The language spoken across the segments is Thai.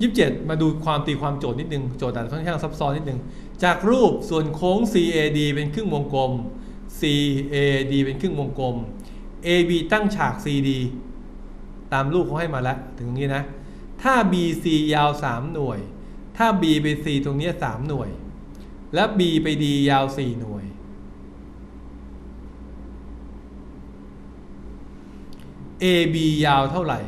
ยี่สิบเจ็ดมาดูความตีความโจทย์นิดนึง โจทย์อาจจะค่อนข้างซับซ้อนนิดนึง จากรูปส่วนโค้ง CAD เป็นครึ่งวงกลม CAD เป็นครึ่งวงกลม AB ตั้งฉาก CD ตามรูปเขาให้มาแล้ว ถึงตรงนี้นะ ถ้า BC ยาว 3 หน่วย ถ้า B ไป C ตรงนี้ 3 หน่วย และ B ไป D ยาว 4 หน่วย AB ยาวเท่าไหร่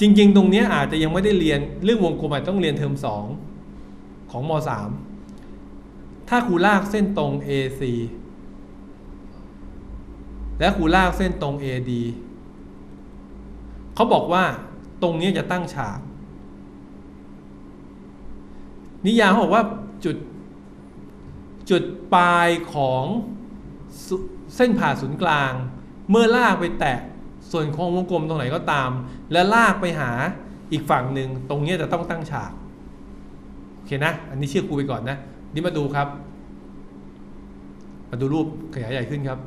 จริง ๆ ตรงนี้อาจจะยังไม่ได้เรียนเรื่องวงกลมอาจต้องเรียนเทอม2ของม .3 ถ้าครูลากเส้นตรง AC และครูลากเส้นตรง AD เขาบอกว่าตรงนี้จะตั้งฉาก นิยามเขาบอกว่าจุดจุดปลายของเส้นผ่าศูนย์กลาง เมื่อลากไปแตะ ส่วนโค้งวงกลมตรงไหนก็ตาม แล้วลากไปหาอีกฝั่งหนึ่งตรงนี้จะต้องตั้งฉากโอเคนะ อันนี้เชื่อครูไปก่อนนะ นี่มาดูครับ มาดูรูปขยายใหญ่ขึ้นครับ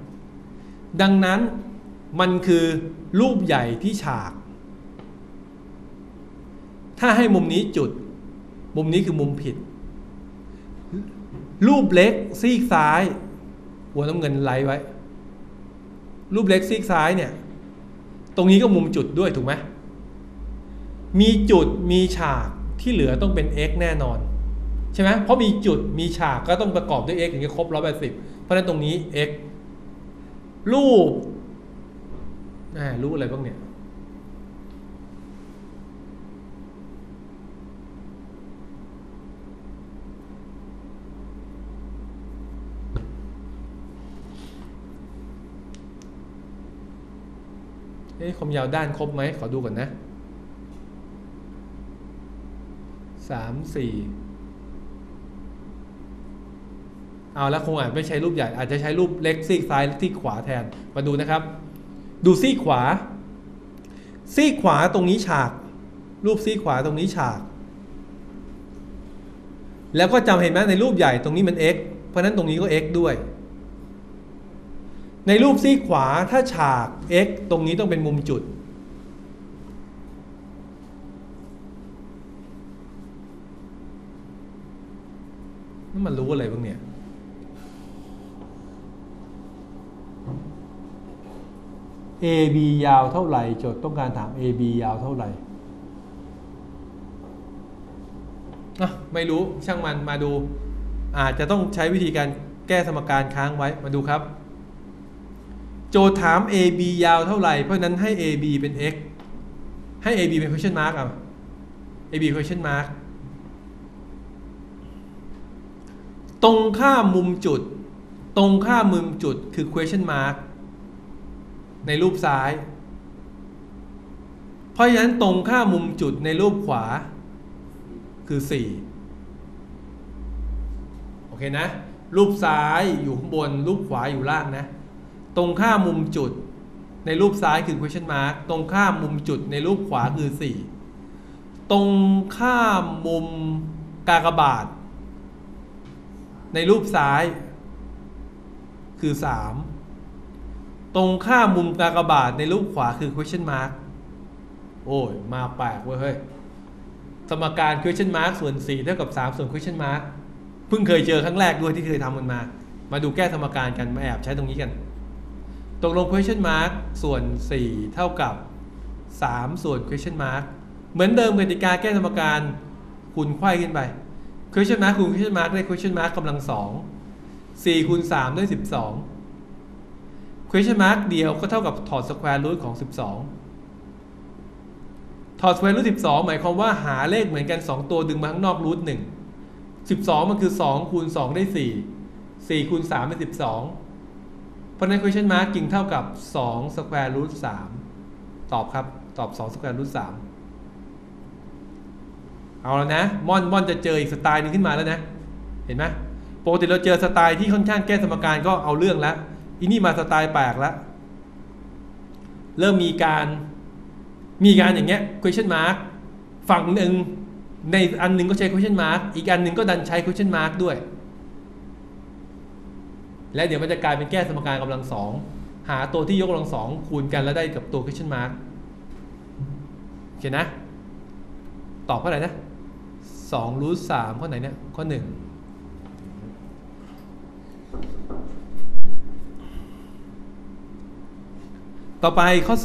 ดังนั้นมันคือรูปใหญ่ที่ฉาก ถ้าให้มุมนี้จุด มุมนี้คือมุมผิด รูปเล็กซีกซ้ายหัวน้ำเงินไล่ไว้ รูปเล็กซีกซ้ายเนี่ย ตรงนี้ก็มุมจุดด้วยถูกไหมมีจุดมีฉากที่เหลือต้องเป็น x แน่นอน ใช่ไหมเพราะมีจุดมีฉากก็ต้องประกอบด้วย x ถึงจะครบร้อยแปดสิบเพราะฉะนั้นตรงนี้ x รูปรูปอะไรบ้างเนี่ย เอ๊ะความยาวด้านครบไหม ขอดูก่อนนะสามสี่เอาแล้วคงอาจไม่ใช้รูปใหญ่ อาจจะใช้รูปเล็กซีกซ้ายซีกขวาแทน มาดูนะครับ ดูซีกขวา ซีกขวาตรงนี้ฉาก รูปซีกขวาตรงนี้ฉาก แล้วก็จำเห็นไหมในรูปใหญ่ตรงนี้มัน x เพราะนั้นตรงนี้ก็ x ด้วย ในรูปซีขวาถ้าฉาก x ตรงนี้ต้องเป็นมุมจุดนี่นมันรู้อะไรบ้างเนี่ย AB ยาวเท่าไหร่ โจทย์ต้องการถาม AB ยาวเท่าไหร่อะไม่รู้ช่างมันมาดู อาจจะต้องใช้วิธีการแก้สมการค้างไว้มาดูครับ โจทย์ถาม AB ยาวเท่าไหร่ เพราะนั้นให้ AB เป็น x ให้ AB เป็น question mark อะ AB question mark ตรงข้ามมุมจุด ตรงข้ามมุมจุดคือ question mark ในรูปซ้าย เพราะฉะนั้นตรงข้ามมุมจุดในรูปขวา คือ 4 โอเคนะ รูปซ้ายอยู่ข้างบน รูปขวาอยู่ล่างนะ ตรงข้ามมุมจุดในรูปซ้ายคือ question mark ตรงข้ามมุมจุดในรูปขวาคือ 4 ตรงข้ามมุมกากบาท ในรูปซ้ายคือ 3 ตรงข้ามมุมกากบาทในรูปขวาคือ question mark โอ้ย มาแปลกเว้ยเฮ้ย สมการ question mark ส่วน 4 เท่ากับ 3 ส่วน question mark เพิ่งเคยเจอครั้งแรกด้วยที่เคยทำมันมา มาดูแก้สมการกันมาแอบใช้ตรงนี้กัน ตกลง question mark ส่วน 4 เท่ากับ 3 ส่วน question mark เหมือนเดิมกติกาแก้สมการคูณไขว้ขึ้นไป question mark คูณ question mark ได้ question mark กำลัง 2 4คูณ3ได้ 12 question mark เดียวก็เท่ากับถอด square root ของ 12 ถอด square root 12 หมายความว่าหาเลขเหมือนกัน 2 ตัวดึงมาข้างนอก root 1 12 มันคือ 2 คูณ 2 ได้ 4 4คูณ3ได้ 12 เพราะนั้น question mark จริงเท่ากับ2 square root 3ตอบครับ ตอบ 2 square root 3เอาแล้วนะม่อนม่อนจะเจออีกสไตล์นึงขึ้นมาแล้วนะ เห็นไหมปกติเราเจอสไตล์ที่ค่อนข้างแก้สมการก็เอาเรื่องแล้วอีนี่มาสไตล์แปลกแล้วเริ่มมีการมีการอย่างเงี้ย question mark ฝั่งหนึ่งในอันหนึ่งก็ใช้ question mark อีกอันหนึ่งก็ดันใช้ question mark ด้วย และเดี๋ยวมันจะกลายเป็นแก้สมการกำลังสองหาตัวที่ยกกำลังสองคูณกันแล้วได้กับตัว question mark โอเคนะ ตอบข้อไหนนะสองรูทสามข้อไหนเนี่ยข้อหนึ่งต่อไปข้อ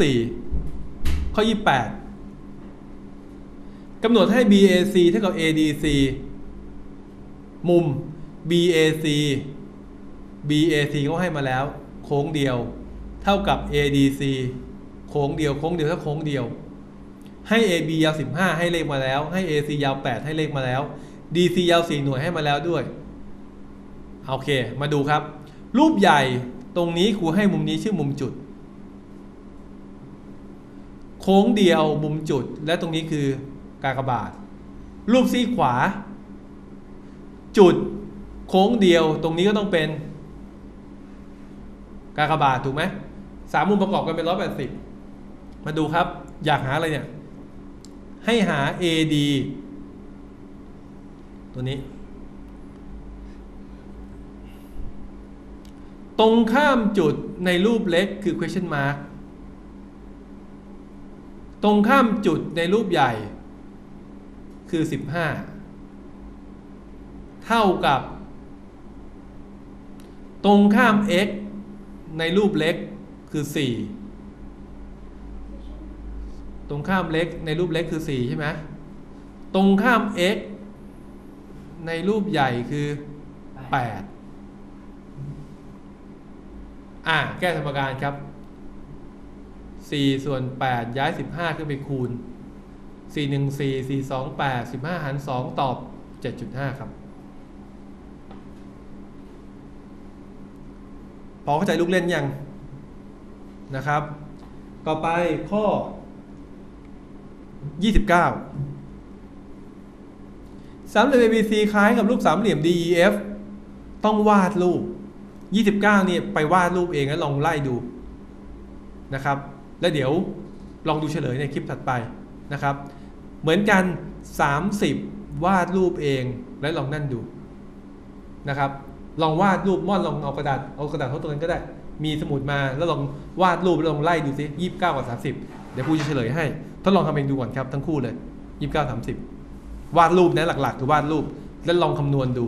4 ข้อ 28กำหนดให้ BAC เท่ากับ ADC มุม BAC BAC เขาให้มาแล้ว โค้งเดียว เท่ากับ ADC โค้งเดียวโค้งเดียวถ้าโค้งเดียว ให้ AB ยาว 15 ให้เลขมาแล้ว ให้ AC ยาว 8 ให้เลขมาแล้ว DC ยาว 4 หน่วยให้มาแล้วด้วยโอเค มาดูครับ รูปใหญ่ตรงนี้ครูให้มุมนี้ชื่อมุมจุด โค้งเดียวมุมจุด และตรงนี้คือกากบาท รูปซีขวา จุด โค้งเดียวตรงนี้ก็ต้องเป็น กากบาทถูกไหมสามมุมประกอบกันเป็นร้อยแปดสิบมาดูครับ อยากหาอะไรเนี่ย ให้หา AD ตัวนี้ ตรงข้ามจุดในรูปเล็กคือ question mark ตรงข้ามจุดในรูปใหญ่คือ 15 เท่ากับ ตรงข้าม x ในรูปเล็กคือ 4 ตรงข้ามเล็กในรูปเล็กคือ 4 ใช่ไหมตรงข้าม x ในรูปใหญ่คือ 8 อ่า แก้สมการครับ 4 ส่วน 8 ย้าย 15 ขึ้นไปคูณ 4 1 4 4 2 8 15 หาร 2 ตอบ 7.5 ครับ พอเข้าใจลูกเล่นยังนะครับ ต่อไปข้อ 29 สามเหลี่ยม ABC คล้ายกับรูปสามเหลี่ยม DEF ต้องวาดรูป 29นี่ไปวาดรูปเองแล้วลองไล่ดูนะครับ แล้วเดี๋ยวลองดูเฉลยในคลิปถัดไปนะครับ เหมือนกัน 30 วาดรูปเองแล้วลองนั่นดูนะครับ ลองวาดรูปม่อนลองเอากระดาษเอากระดาษเท่าตัวนั้นก็ได้ มีสมุดมาแล้วลองวาดรูปแล้วลองไล่ดูซิยี่สิบเก้ากับสามสิบเดี๋ยวครูจะเฉลยให้ทดลองทำเองดูก่อนครับทั้งคู่เลยยี่สิบเก้าสามสิบวาดรูปนะหลักๆคือวาดรูป แล้วลองคำนวณดู